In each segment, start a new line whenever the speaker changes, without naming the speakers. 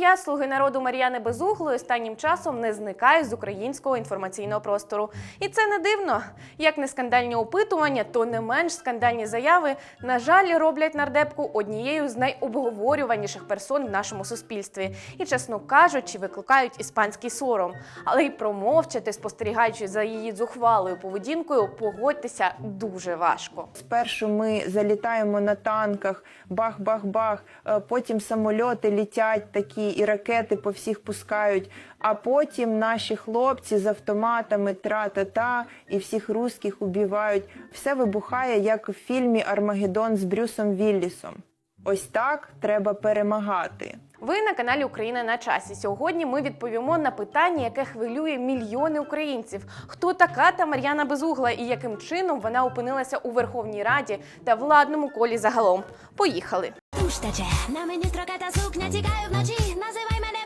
ім'я слуги народу Мар'яни Безуглої останнім часом не зникає з українського інформаційного простору. І це не дивно. Як не скандальні опитування, то не менш скандальні заяви, на жаль, роблять нардепку однією з найобговорюваніших персон в нашому суспільстві. І, чесно кажучи, викликають іспанський сором. Але й промовчати, спостерігаючи за її зухвалою поведінкою, погодьтеся дуже важко.
Спершу ми залітаємо на танках, бах-бах-бах, е, потім самольоти літять такі і ракети по всіх пускають. А потім наші хлопці з автоматами тра-та-та і всіх русських убивають. Все вибухає, як в фільмі Армагеддон з Брюсом Віллісом. Ось так треба перемагати.
Ви на каналі Україна на часі. Сьогодні ми відповімо на питання, яке хвилює мільйони українців. Хто така та Мар'яна Безугла і яким чином вона опинилася у Верховній Раді та владному колі загалом? Поїхали.
Пуштаче на мені строката сукня, тікаю вночі, називай мене.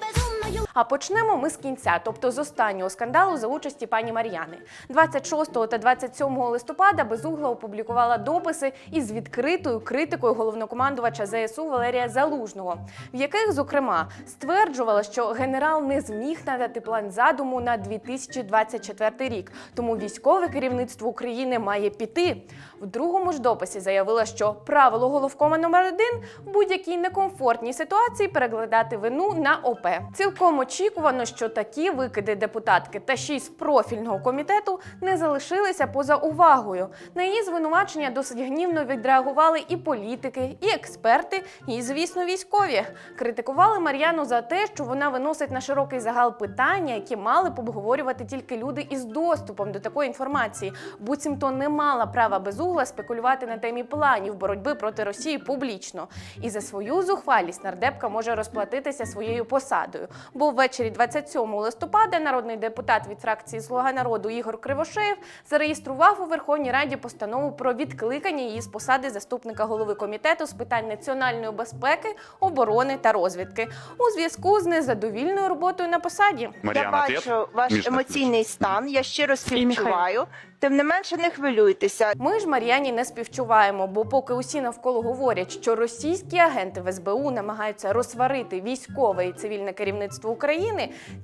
А почнемо ми з кінця, тобто з останнього скандалу за участі пані Мар'яни. 26 та 27 листопада Безугла опублікувала дописи із відкритою критикою головнокомандувача ЗСУ Валерія Залужного, в яких, зокрема, стверджувала, що генерал не зміг надати план задуму на 2024 рік, тому військове керівництво України має піти. В другому ж дописі заявила, що правило головкома номер один в будь-якій некомфортній ситуації перекладати вину на ОП. Цілком очікувано, що такі викиди депутатки та ще й з профільного комітету не залишилися поза увагою. На її звинувачення досить гнівно відреагували і політики, і експерти, і, звісно, військові. Критикували Мар'яну за те, що вона виносить на широкий загал питання, які мали б обговорювати тільки люди із доступом до такої інформації. Буцімто не мала права безугла спекулювати на темі планів боротьби проти Росії публічно. І за свою зухвалість нардепка може розплатитися своєю посадою. Бо ввечері 27 листопада народний депутат від фракції Слуга народу Ігор Кривошеєв зареєстрував у Верховній Раді постанову про відкликання її з посади заступника голови комітету з питань національної безпеки, оборони та розвідки у зв'язку з незадовільною роботою на посаді.
Мар'яна,
я бачу ваш
Між
емоційний стан. Я щиро співчуваю. Тим не менше, не хвилюйтеся.
Ми ж Мар'яні не співчуваємо, бо поки усі навколо говорять, що російські агенти в СБУ намагаються розсварити військове і цивільне керівництво України,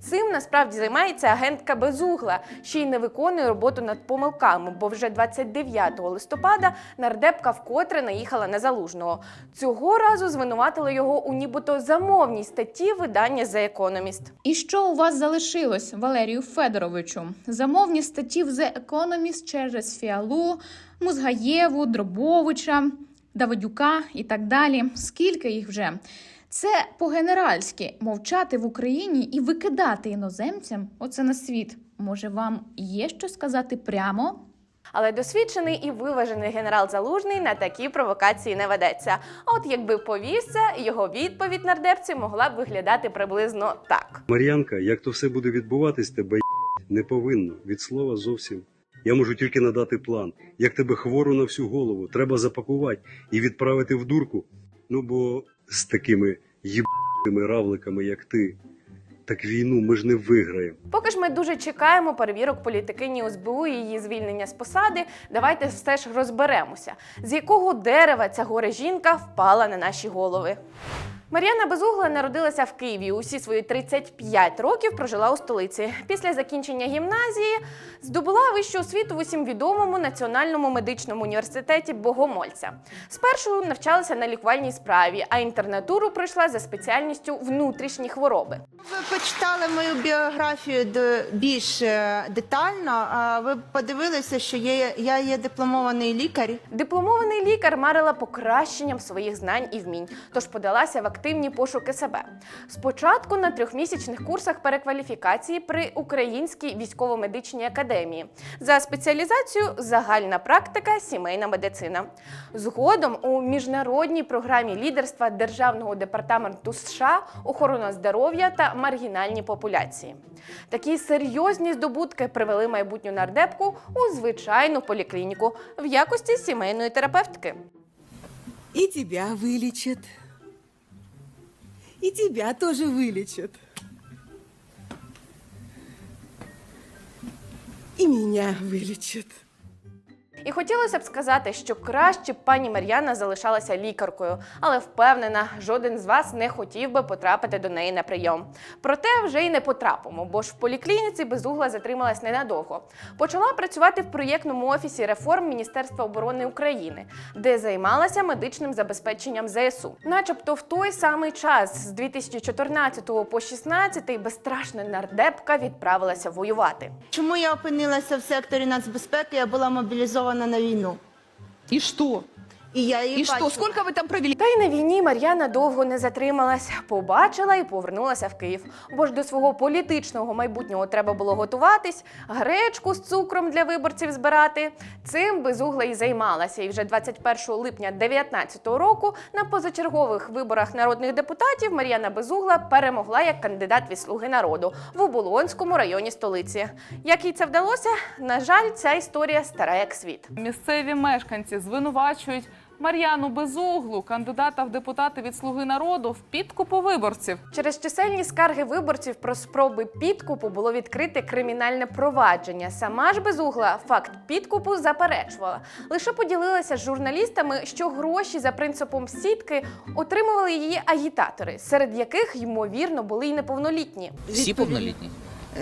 цим насправді займається агентка Безугла, ще й не виконує роботу над помилками, бо вже 29 листопада нардепка вкотре наїхала на залужного. Цього разу звинуватили його у нібито замовній статті видання The Economist.
І що у вас залишилось, Валерію Федоровичу? Замовні статті в The Economist через Фіалу, Музгаєву, Дробовича, Давидюка і так далі. Скільки їх вже? Це по-генеральськи мовчати в Україні і викидати іноземцям оце на світ. Може, вам є що сказати прямо?
Але досвідчений і виважений генерал Залужний на такі провокації не ведеться. А от якби повівся, його відповідь нардепці могла б виглядати приблизно так.
Мар'янка, як то все буде відбуватись, тебе не повинно. Від слова зовсім. Я можу тільки надати план. Як тебе хвору на всю голову, треба запакувати і відправити в дурку. Ну бо з такими їбаними равликами, як ти, так війну ми ж не виграємо.
Поки ж ми дуже чекаємо перевірок політикині СБУ і її звільнення з посади, давайте все ж розберемося, з якого дерева ця горе жінка впала на наші голови. Мар'яна Безугла народилася в Києві. Усі свої 35 років прожила у столиці. Після закінчення гімназії здобула вищу освіту в усім відомому національному медичному університеті Богомольця. Спершу навчалася на лікувальній справі, а інтернатуру пройшла за спеціальністю внутрішні хвороби.
Ви почитали мою біографію більш е, детально. а Ви подивилися, що є, я є дипломований лікар.
Дипломований лікар марила покращенням своїх знань і вмінь, тож подалася в активні пошуки себе. Спочатку на трьохмісячних курсах перекваліфікації при Українській військово-медичній академії за спеціалізацією загальна практика, сімейна медицина. Згодом у міжнародній програмі лідерства Державного департаменту США охорона здоров'я та маргінальні популяції. Такі серйозні здобутки привели майбутню нардепку у звичайну поліклініку в якості сімейної терапевтки.
И тебя вылечат. И тебя тоже вылечат. И меня вылечат.
І хотілося б сказати, що краще б пані Мар'яна залишалася лікаркою, але впевнена, жоден з вас не хотів би потрапити до неї на прийом. Проте вже й не потрапимо, бо ж в поліклініці безугла затрималась ненадовго. Почала працювати в проєктному офісі реформ Міністерства оборони України, де займалася медичним забезпеченням ЗСУ. Начебто в той самий час, з 2014 по 16 безстрашна нардепка відправилася воювати.
Чому я опинилася в секторі нацбезпеки? Я була мобілізована на війну.
И что?
І я її
И что? Сколько вы там провели?
Та й на війні Мар'яна довго не затрималась, побачила і повернулася в Київ. Бо ж до свого політичного майбутнього треба було готуватись, гречку з цукром для виборців збирати. Цим безугла і займалася. І вже 21 липня 2019 року на позачергових виборах народних депутатів Мар'яна Безугла перемогла як кандидат від Слуги народу в Оболонському районі столиці. Як їй це вдалося? На жаль, ця історія стара як світ.
Місцеві мешканці звинувачують Мар'яну Безуглу, кандидата в депутати від Слуги народу, в підкупу виборців.
Через чисельні скарги виборців про спроби підкупу було відкрите кримінальне провадження. Сама ж безугла факт підкупу заперечувала. Лише поділилася з журналістами, що гроші за принципом сітки отримували її агітатори, серед яких ймовірно були й неповнолітні.
Всі повнолітні.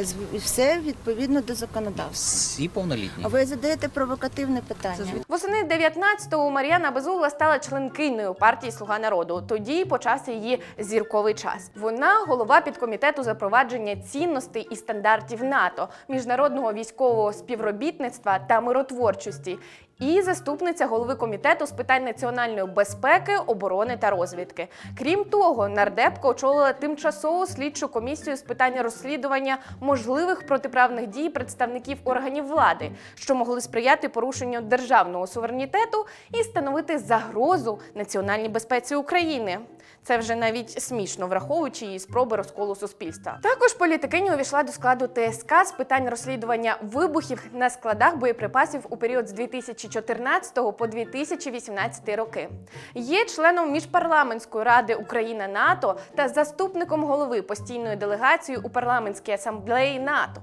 З- Все відповідно до законодавства.
Всі повнолітні.
А ви задаєте провокативне питання.
Восени 19-го Мар'яна Безугла стала членкиною партії Слуга народу. Тоді почався її зірковий час. Вона голова підкомітету запровадження цінностей і стандартів НАТО, міжнародного військового співробітництва та миротворчості. І заступниця голови комітету з питань національної безпеки, оборони та розвідки. Крім того, нардепка очолила тимчасову слідчу комісію з питань розслідування можливих протиправних дій представників органів влади, що могли сприяти порушенню державного суверенітету і становити загрозу національній безпеці України. Це вже навіть смішно, враховуючи її спроби розколу суспільства. Також політикиня увійшла до складу ТСК з питань розслідування вибухів на складах боєприпасів у період з 2014 по 2018 роки. Є членом міжпарламентської ради Україна НАТО та заступником голови постійної делегації у парламентській асамблеї НАТО.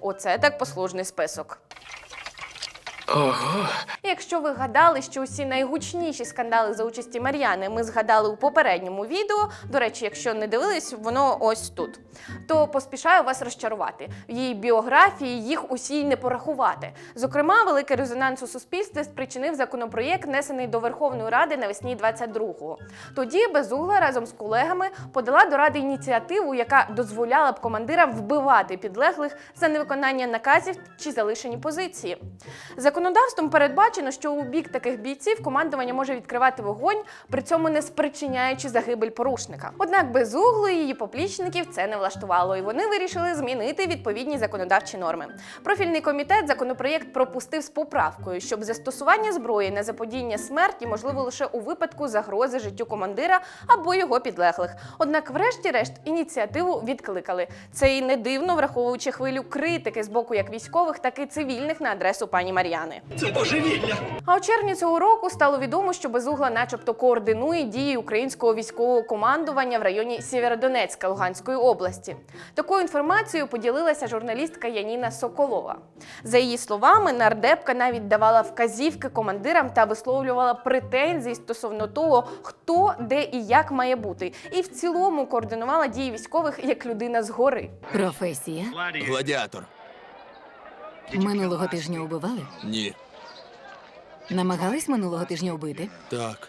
Оце так послужний список. І Якщо ви гадали, що усі найгучніші скандали за участі Мар'яни ми згадали у попередньому відео, до речі, якщо не дивились, воно ось тут, то поспішаю вас розчарувати. В її біографії їх усі не порахувати. Зокрема, великий резонанс у суспільстві спричинив законопроєкт, внесений до Верховної Ради навесні 22-го. Тоді Безугла разом з колегами подала до ради ініціативу, яка дозволяла б командирам вбивати підлеглих за невиконання наказів чи залишені позиції. Законодавством передбачено, що у бік таких бійців командування може відкривати вогонь, при цьому не спричиняючи загибель порушника. Однак безугло її поплічників це не влаштувало, і вони вирішили змінити відповідні законодавчі норми. Профільний комітет законопроєкт пропустив з поправкою, щоб застосування зброї на заподіяння смерті можливо лише у випадку загрози життю командира або його підлеглих. Однак, врешті-решт, ініціативу відкликали. Це і не дивно, враховуючи хвилю критики з боку як військових, так і цивільних на адресу пані Мар'яни. Це божевілля. А у червні цього року стало відомо, що безугла, начебто, координує дії українського військового командування в районі Сєвєродонецька Луганської області. Такою інформацією поділилася журналістка Яніна Соколова. За її словами, нардепка навіть давала вказівки командирам та висловлювала претензії стосовно того, хто, де і як має бути, і в цілому координувала дії військових як людина згори.
Професія.
Гладіатор.
Минулого тижня убивали?
Ні.
Намагались минулого тижня вбити?
Так.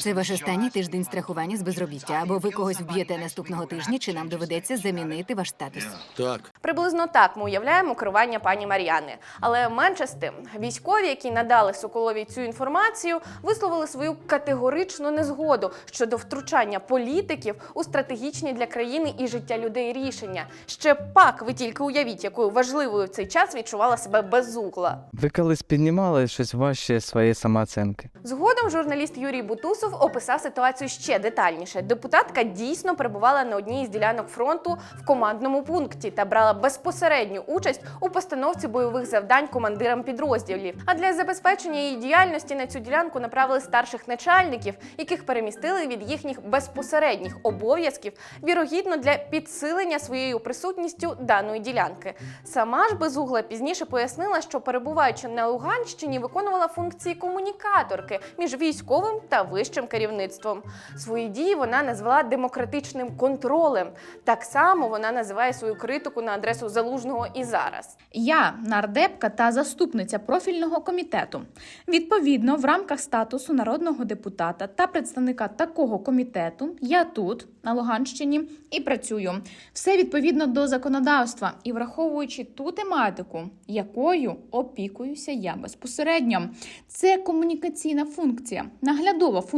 Це ваш останній тиждень страхування з безробіття, або ви когось вб'єте наступного тижня, чи нам доведеться замінити ваш статус.
Так.
Приблизно так ми уявляємо керування пані Мар'яни. Але менше з тим, військові, які надали Соколовій цю інформацію, висловили свою категоричну незгоду щодо втручання політиків у стратегічні для країни і життя людей рішення. Ще пак ви тільки уявіть, якою важливою в цей час відчувала себе безугла.
Ви колись піднімали щось важче своєї самооцінки?
Згодом журналіст Юрій Бутур Юсуф описав ситуацію ще детальніше. Депутатка дійсно перебувала на одній із ділянок фронту в командному пункті та брала безпосередню участь у постановці бойових завдань командирам підрозділів. А для забезпечення її діяльності на цю ділянку направили старших начальників, яких перемістили від їхніх безпосередніх обов'язків, вірогідно для підсилення своєю присутністю даної ділянки. Сама ж безугла пізніше пояснила, що перебуваючи на Луганщині, виконувала функції комунікаторки між військовим та вищим керівництвом. Свої дії вона назвала демократичним контролем. Так само вона називає свою критику на адресу залужного і зараз.
Я нардепка та заступниця профільного комітету. Відповідно, в рамках статусу народного депутата та представника такого комітету я тут, на Луганщині, і працюю. Все відповідно до законодавства і враховуючи ту тематику, якою опікуюся я безпосередньо. Це комунікаційна функція, наглядова функція,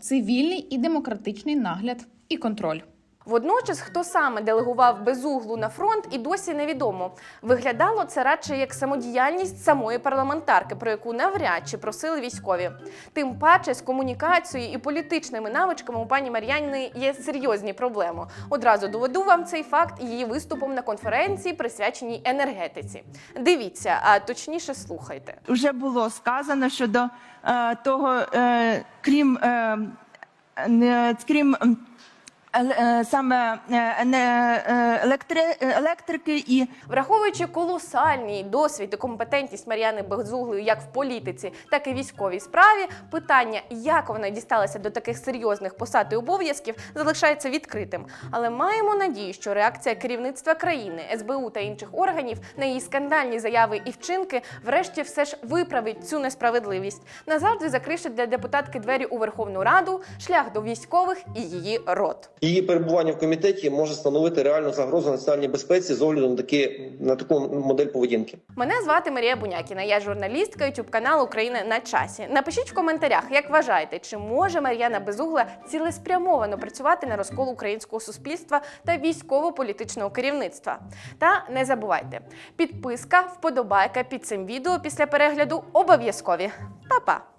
цивільний і демократичний нагляд і контроль.
Водночас, хто саме делегував безуглу на фронт, і досі невідомо. Виглядало це радше як самодіяльність самої парламентарки, про яку навряд чи просили військові. Тим паче з комунікацією і політичними навичками у пані Мар'яни є серйозні проблеми. Одразу доведу вам цей факт її виступом на конференції, присвяченій енергетиці. Дивіться, а точніше слухайте.
Вже було сказано щодо е, того, е, крім, е, не, крім е, саме е, не, е, електри, електрики і
Враховуючи колосальний досвід і компетентність Мар'яни Безуглої як в політиці, так і військовій справі, питання, як вона дісталася до таких серйозних посад і обов'язків, залишається відкритим. Але маємо надію, що реакція керівництва країни, СБУ та інших органів на її скандальні заяви і вчинки, врешті, все ж виправить цю несправедливість. Назавжди закришить для депутатки двері у Верховну Раду, шлях до військових і її рот.
Її перебування в комітеті може становити реальну загрозу національній безпеці з огляду на такі на таку модель поведінки.
Мене звати Марія Бунякіна. Я журналістка youtube каналу Україна на часі. Напишіть в коментарях, як вважаєте, чи може Мар'яна Безугла цілеспрямовано працювати на розкол українського суспільства та військово-політичного керівництва. Та не забувайте, підписка, вподобайка під цим відео після перегляду обов'язкові. Па-па!